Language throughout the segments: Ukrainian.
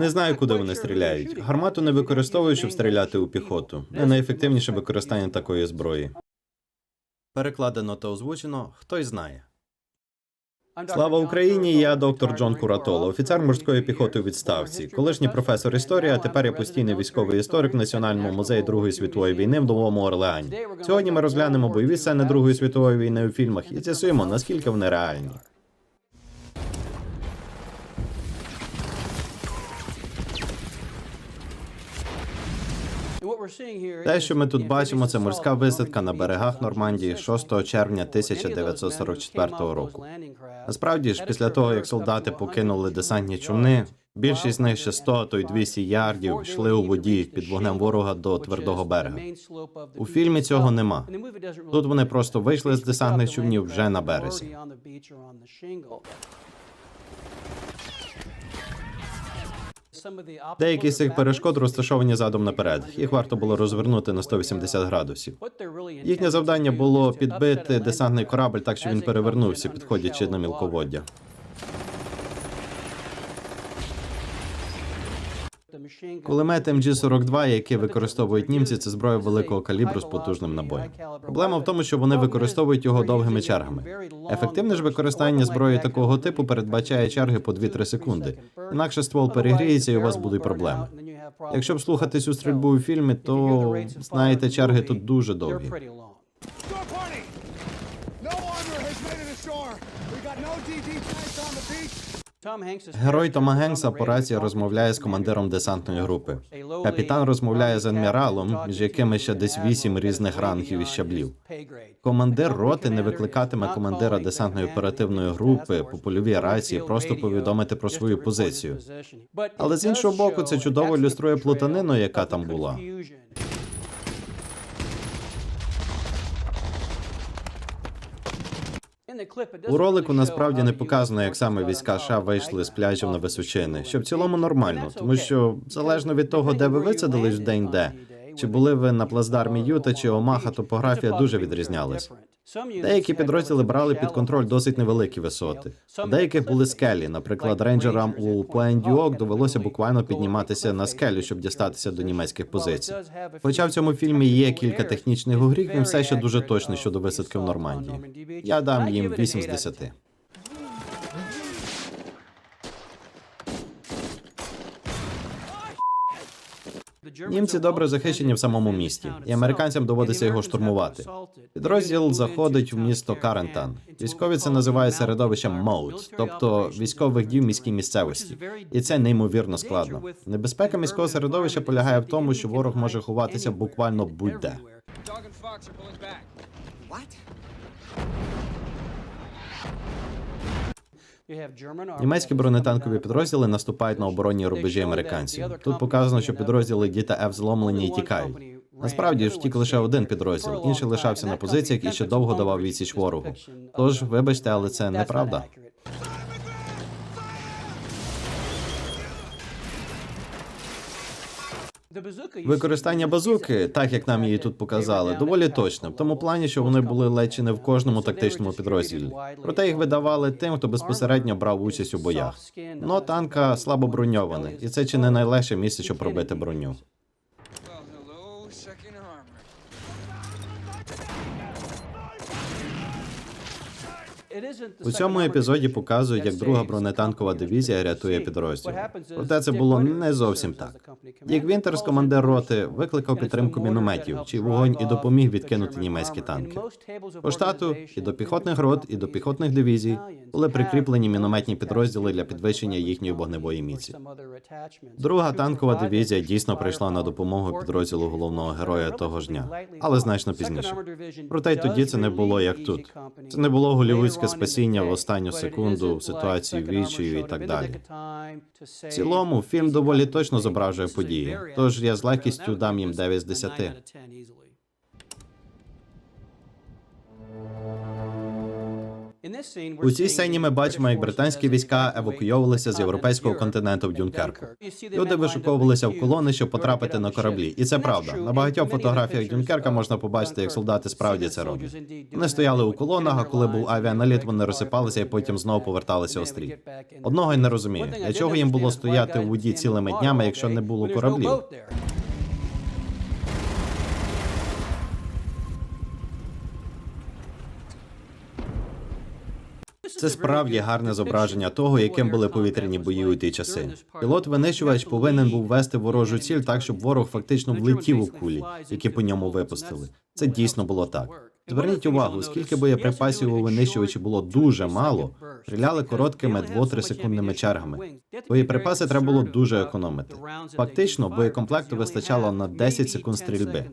Не знаю, куди вони стріляють. Гармату не використовують, щоб стріляти у піхоту. Не найефективніше використання такої зброї. Перекладено та озвучено, хтось знає. Слава Україні! Я доктор Джон Куратоло, офіцер морської піхоти у відставці, колишній професор історії, а тепер я постійний військовий історик в Національному музеї Другої світової війни в Новому Орлеані. Сьогодні ми розглянемо бойові сцени Другої світової війни у фільмах і з'ясуємо, наскільки вони реальні. Те, що ми тут бачимо, це морська висадка на берегах Нормандії 6 червня 1944 року. Насправді ж, після того як солдати покинули десантні човни, більшість з них ще 100, а то й 200 ярдів йшли у воді під вогнем ворога до твердого берега. У фільмі цього нема. Тут вони просто вийшли з десантних човнів вже на березі. Деякі з цих перешкод розташовані задом наперед. Їх варто було розвернути на 180 градусів. Їхнє завдання було підбити десантний корабль так, що він перевернувся, підходячи на мілководдя. Кулемет МГ-42, який використовують німці, це зброя великого калібру з потужним набоєм. Проблема в тому, що вони використовують його довгими чергами. Ефективне ж використання зброї такого типу передбачає черги по 2-3 секунди. Інакше ствол перегріється і у вас будуть проблеми. Якщо б слухати цю стрільбу у фільмі, то знаєте, черги тут дуже довгі. Герой Тома Генкса по рації розмовляє з командиром десантної групи. Капітан розмовляє з адміралом, між якими ще десь вісім різних рангів і щаблів. Командир роти не викликатиме командира десантної оперативної групи по польовій рації, просто повідомити про свою позицію. Але з іншого боку, це чудово ілюструє плутанину, яка там була. У ролику насправді не показано, як саме війська США вийшли з пляжів на височини, що в цілому нормально, тому що залежно від того, де ви висадились в день де, чи були ви на плацдармі Юта чи Омаха, топографія дуже відрізнялась. Деякі підрозділи брали під контроль досить невеликі висоти. У деяких були скелі. Наприклад, рейнджерам у Пуендюок довелося буквально підніматися на скелю, щоб дістатися до німецьких позицій. Хоча в цьому фільмі є кілька технічних угріх, він все ще дуже точний щодо висадки в Нормандії. Я дам їм 8 з 10. Німці добре захищені в самому місті, і американцям доводиться його штурмувати. Підрозділ заходить в місто Карентан. Військові це називають середовищем МОУТ, тобто військових дій в міській місцевості, і це неймовірно складно. Небезпека міського середовища полягає в тому, що ворог може ховатися буквально будь-де. Німецькі бронетанкові підрозділи наступають на оборонні рубежі американців. Тут показано, що підрозділи Ді Ф зломлені і тікають. Насправді ж втік лише один підрозділ, інший лишався на позиціях і ще довго давав відсіч ворогу. Тож, вибачте, але це неправда. Використання базуки, так як нам її тут показали, доволі точно в тому плані, що вони були ледь чи не в кожному тактичному підрозділі. Проте їх видавали тим, хто безпосередньо брав участь у боях. Но танка слабо броньований, і це чи не найлегше місце, щоб пробити броню. У цьому епізоді показують, як друга бронетанкова дивізія рятує підрозділ. Проте це було не зовсім так. Дік Вінтерс, командир роти, викликав підтримку мінометів, чий вогонь і допоміг відкинути німецькі танки. По штату і до піхотних рот, і до піхотних дивізій були прикріплені мінометні підрозділи для підвищення їхньої вогневої міці. Друга танкова дивізія дійсно прийшла на допомогу підрозділу головного героя того ж дня, але значно пізніше. Проте й тоді це не було як тут. Це не було голівудське спасіння в останню секунду в ситуації вічію і так далі. В цілому фільм доволі точно зображує події, тож я з легкістю дам їм 9 з 10. У цій сцені ми бачимо, як британські війська евакуйовувалися з європейського континенту в Дюнкерку. Люди вишуковувалися в колони, щоб потрапити на кораблі, і це правда. На багатьох фотографіях Дюнкерка можна побачити, як солдати справді це роблять. Вони стояли у колонах, а коли був авіаналіт, вони розсипалися і потім знову поверталися у стрій. Одного й не розумію, для чого їм було стояти у воді цілими днями, якщо не було кораблів. Це справді гарне зображення того, яким були повітряні бої у ті часи. Пілот-винищувач повинен був вести ворожу ціль так, щоб ворог фактично влетів у кулі, які по ньому випустили. Це дійсно було так. Зверніть увагу, скільки боєприпасів у винищувачі було дуже мало, стріляли короткими 2-3 секундними чергами. Боєприпаси треба було дуже економити. Фактично, боєкомплекту вистачало на 10 секунд стрільби.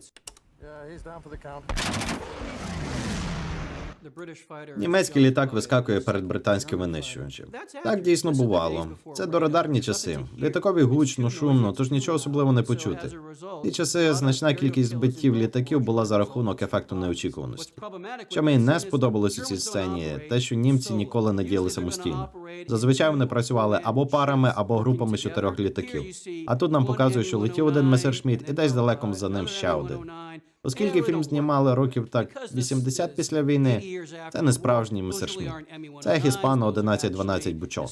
Німецький літак вискакує перед британським винищувачем. Так дійсно бувало. Це дорадарні часи. Літакові гучно, шумно, тож нічого особливо не почути. Ті часи значна кількість збиттів літаків була за рахунок ефекту неочікуваності. Що мені не сподобалось у цій сцені, те, що німці ніколи не діяли самостійно. Зазвичай вони працювали або парами, або групами з чотирьох літаків. А тут нам показують, що летів один месершміт і десь далеко за ним ще один. Оскільки фільм знімали років так 80 після війни, це не справжній месершміт. Це Хіспано 1112 Бучо.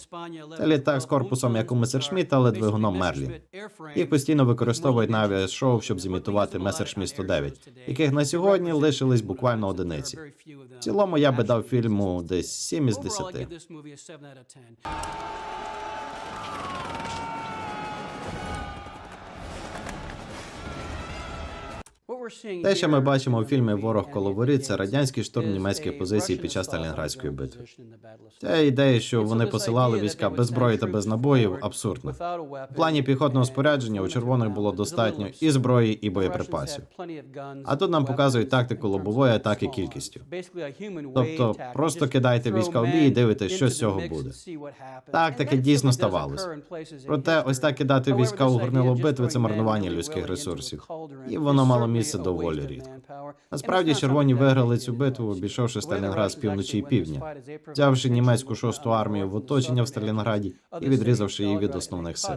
Це літак з корпусом як у Месершміт, але двигуном Мерлін. Їх постійно використовують на авіашоу, щоб зімітувати Месершміт 109, яких на сьогодні лишились буквально одиниці. В цілому я би дав фільму десь 7 із 10. Те, що ми бачимо у фільмі Ворог коло це радянський штурм німецьких позицій під час Сталінградської битви. Ця ідея, що вони посилали війська без зброї та без набоїв, абсурдна. В плані піхотного спорядження у червоних було достатньо і зброї, і боєприпасів. А тут нам показують тактику лобової атаки кількістю. Тобто просто кидайте війська в бій і дивитесь, що з цього буде. Так, таке дійсно ставалось. Проте, ось так кидати війська у горнило битви це марнування людських ресурсів, і воно мало місце доволі рідко. Насправді червоні виграли цю битву, обійшовши Сталінград з півночі і півдня, взявши німецьку шосту армію в оточення в Сталінграді і відрізавши її від основних сил.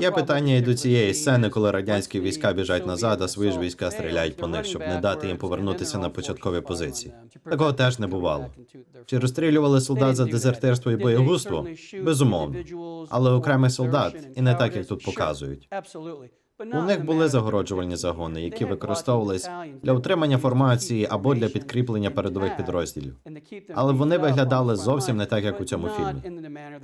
Є питання і до цієї сцени, коли радянські війська біжать назад, а свої ж війська стріляють по них, щоб не дати їм повернутися на початкові позиції. Такого теж не бувало. Чи розстрілювали солдат за дезертирство і боєгузтво? Безумовно. Але окремий солдат, і не так, як тут показують. У них були загороджувальні загони, які використовувались для утримання формації або для підкріплення передових підрозділів. Але вони виглядали зовсім не так, як у цьому фільмі.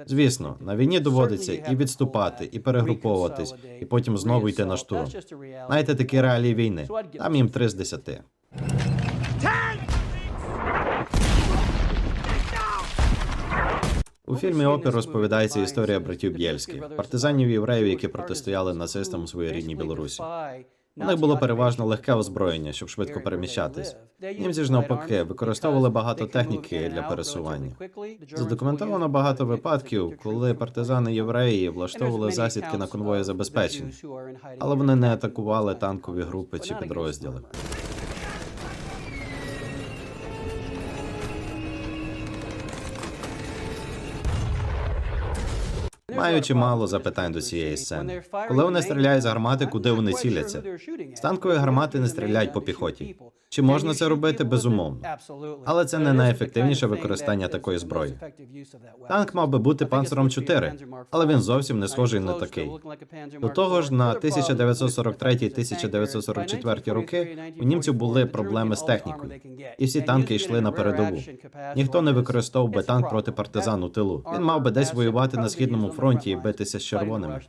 Звісно, на війні доводиться і відступати, і перегруповуватись, і потім знову йти на штурм. Знаєте, такі реалії війни. Там їм три з десяти. У фільмі Опір розповідається історія братів Бєльських, партизанів євреїв, які протистояли нацистам у своїй рідній Білорусі. У них було переважно легке озброєння, щоб швидко переміщатись. Німці ж навпаки використовували багато техніки для пересування. Задокументовано багато випадків, коли партизани євреї влаштовували засідки на конвої забезпечення, але вони не атакували танкові групи чи підрозділи. Маю чимало запитань до цієї сцени. Коли вони стріляють з гармати, куди вони ціляться? З танкової гармати не стріляють по піхоті. Чи можна це робити? Безумовно. Але це не найефективніше використання такої зброї. Танк мав би бути панцером 4, але він зовсім не схожий на такий. До того ж, на 1943-1944 роки у німців були проблеми з технікою, і всі танки йшли на передову. Ніхто не використовував би танк проти партизан у тилу. Він мав би десь воювати на східному фронті і битися з червоними.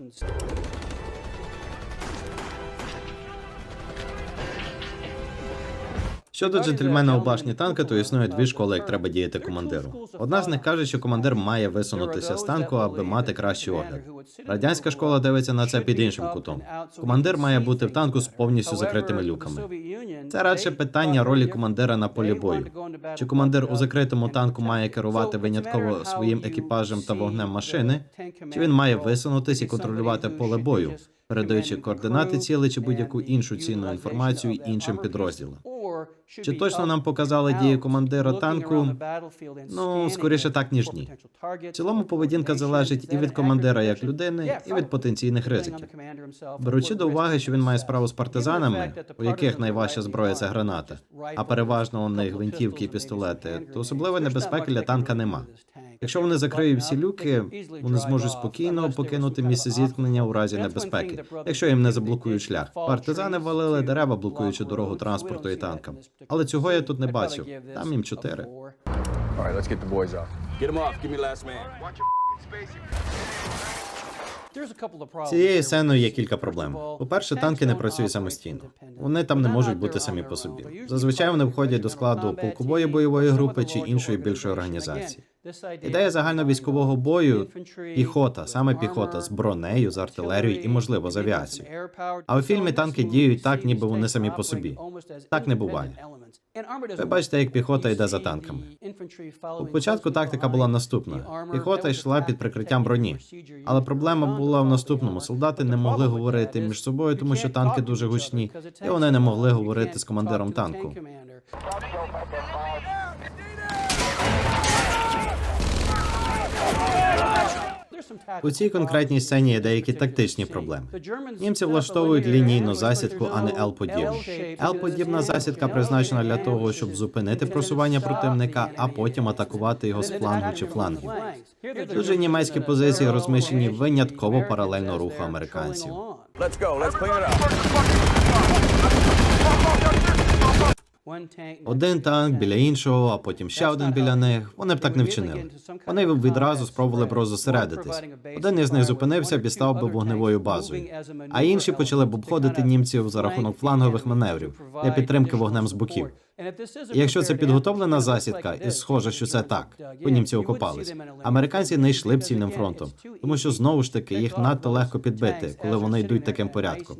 Щодо джентльмена у башні танка, то існує дві школи, як треба діяти командиру. Одна з них каже, що командир має висунутися з танку, аби мати кращий огляд. Радянська школа дивиться на це під іншим кутом. Командир має бути в танку з повністю закритими люками. Це радше питання ролі командира на полі бою. Чи командир у закритому танку має керувати винятково своїм екіпажем та вогнем машини, чи він має висунутись і контролювати поле бою, передаючи координати цілей чи будь-яку іншу цінну інформацію іншим підрозділам? Чи точно нам показали дії командира танку? Ну, скоріше так, ніж ні. В цілому поведінка залежить і від командира як людини, і від потенційних ризиків. Беручи до уваги, що він має справу з партизанами, у яких найважча зброя це граната, а переважно у них гвинтівки і пістолети, то особливої небезпеки для танка нема. Якщо вони закриють всі люки, вони зможуть спокійно покинути місце зіткнення у разі небезпеки, якщо їм не заблокують шлях. Партизани валили дерева, блокуючи дорогу транспорту і танкам. Але цього я тут не бачив. Там їм чотири. Цією сценою є кілька проблем. По-перше, танки не працюють самостійно. Вони там не можуть бути самі по собі. Зазвичай вони входять до складу полкової бойової групи чи іншої більшої організації. Ідея загальновійськового бою піхота, саме піхота з бронею, з артилерією і, можливо, з авіацією. А у фільмі танки діють так, ніби вони самі по собі. Так не буває. Ви бачите, як піхота йде за танками. У початку тактика була наступна: піхота йшла під прикриттям броні. Але проблема була в наступному: солдати не могли говорити між собою, тому що танки дуже гучні, і вони не могли говорити з командиром танку. У цій конкретній сцені є деякі тактичні проблеми. Німці влаштовують лінійну засідку, а не L-подібну. L-подібна засідка призначена для того, щоб зупинити просування противника, а потім атакувати його з флангу чи флангів. Тут же німецькі позиції розміщені винятково паралельно руху американців. Let's go. Let's clean it up. Один танк біля іншого, а потім ще один біля них. Вони б так не вчинили. Вони б відразу спробували б розосередитись. Один із них зупинився, б і став би вогневою базою. А інші почали б обходити німців за рахунок флангових маневрів для підтримки вогнем з боків. Якщо це підготовлена засідка, і схоже, що це так, бо німці окопались. Американці не йшли б цільним фронтом, тому що знову ж таки їх надто легко підбити, коли вони йдуть таким порядком.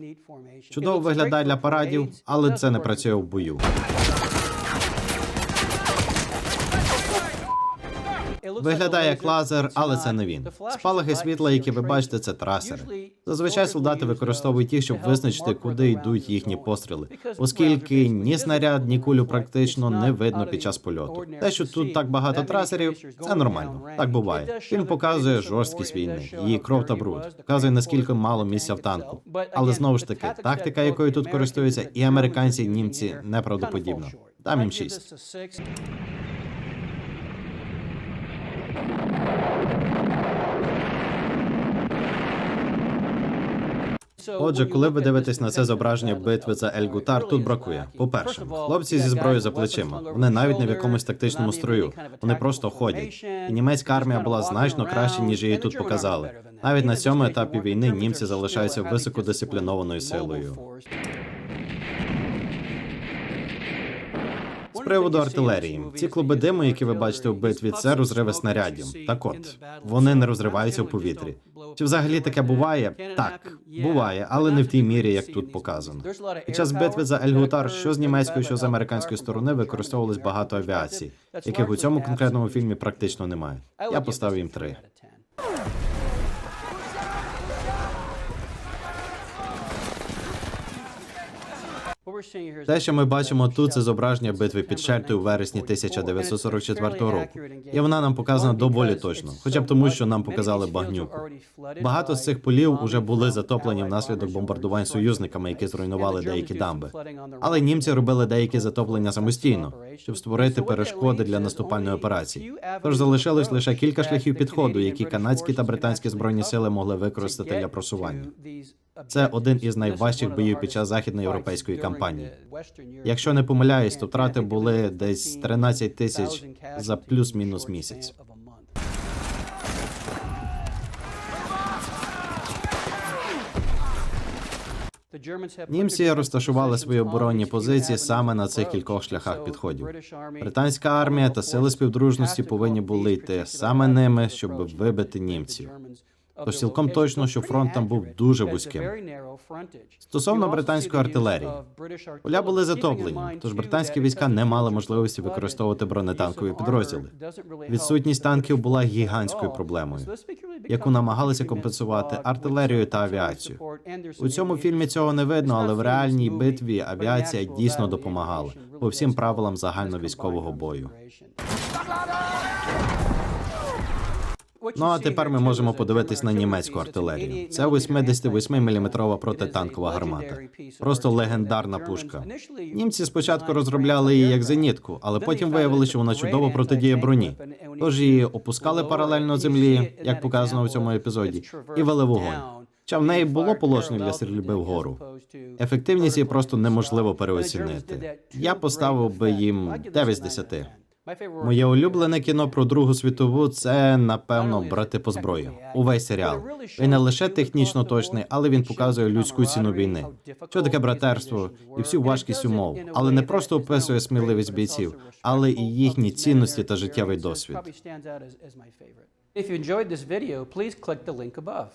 Чудово виглядає для парадів, але це не працює в бою. Виглядає як лазер, але це не він. Спалахи світла, які ви бачите, це трасери. Зазвичай солдати використовують їх, щоб визначити, куди йдуть їхні постріли, оскільки ні снаряд, ні кулю практично не видно під час польоту. Те, що тут так багато трасерів, це нормально. Так буває. Він показує жорсткість війни, її кров та бруд, показує наскільки мало місця в танку. Але знову ж таки, тактика, якою тут користуються і американці, і німці, неправдоподібна. Дам їм шість. Отже, коли ви дивитесь на це зображення битви за Ель Гутар, тут бракує. По-перше, хлопці зі зброєю за плечима. Вони навіть не в якомусь тактичному строю. Вони просто ходять. І німецька армія була значно краще, ніж її тут показали. Навіть на цьому етапі війни німці залишаються високодисциплінованою силою. З приводу артилерії, ці клуби диму, які ви бачите у битві, це розриви снарядів. Так от вони не розриваються в повітрі. Чи взагалі таке буває? Так, буває, але не в тій мірі, як тут показано. Під час битви за Ельгутар, що з німецької, що з американської сторони, використовувалось багато авіації, яких у цьому конкретному фільмі практично немає. Я поставив їм три. Те, що ми бачимо тут, це зображення битви під Шельтою у вересні 1944 року. І вона нам показана доволі точно, хоча б тому, що нам показали багнюку. Багато з цих полів уже були затоплені внаслідок бомбардувань союзниками, які зруйнували деякі дамби. Але німці робили деякі затоплення самостійно, щоб створити перешкоди для наступальної операції. Тож залишилось лише кілька шляхів підходу, які канадські та британські збройні сили могли використати для просування. Це один із найважчих боїв під час західноєвропейської кампанії. Якщо не помиляюсь, то втрати були десь 13 тисяч за плюс-мінус місяць. Німці розташували свої оборонні позиції саме на цих кількох шляхах підходів. Британська армія та сили співдружності повинні були йти саме ними, щоб вибити німців. Тож цілком точно, що фронт там був дуже вузьким. Стосовно британської артилерії, поля були затоплені, тож британські війська не мали можливості використовувати бронетанкові підрозділи. Відсутність танків була гігантською проблемою, яку намагалися компенсувати артилерією та авіацією. У цьому фільмі цього не видно, але в реальній битві авіація дійсно допомагала по всім правилам загальновійськового бою. Ну а тепер ми можемо подивитись на німецьку артилерію. Це 88-мм протитанкова гармата. Просто легендарна пушка. Німці спочатку розробляли її як зенітку, але потім виявили, що вона чудово протидіє броні. Тож її опускали паралельно землі, як показано в цьому епізоді, і вели вогонь. Хоча в неї було положення для стрільби вгору. Ефективність її просто неможливо переоцінити. Я поставив би їм 9 з 10. Моє улюблене кіно про Другу світову це напевно брати по зброї. Увесь серіал. Він не лише технічно точний, але він показує людську ціну війни. Що таке братерство і всю важкість умов, але не просто описує сміливість бійців, але і їхні цінності та життєвий досвід. If you enjoyed this video, please click the link above.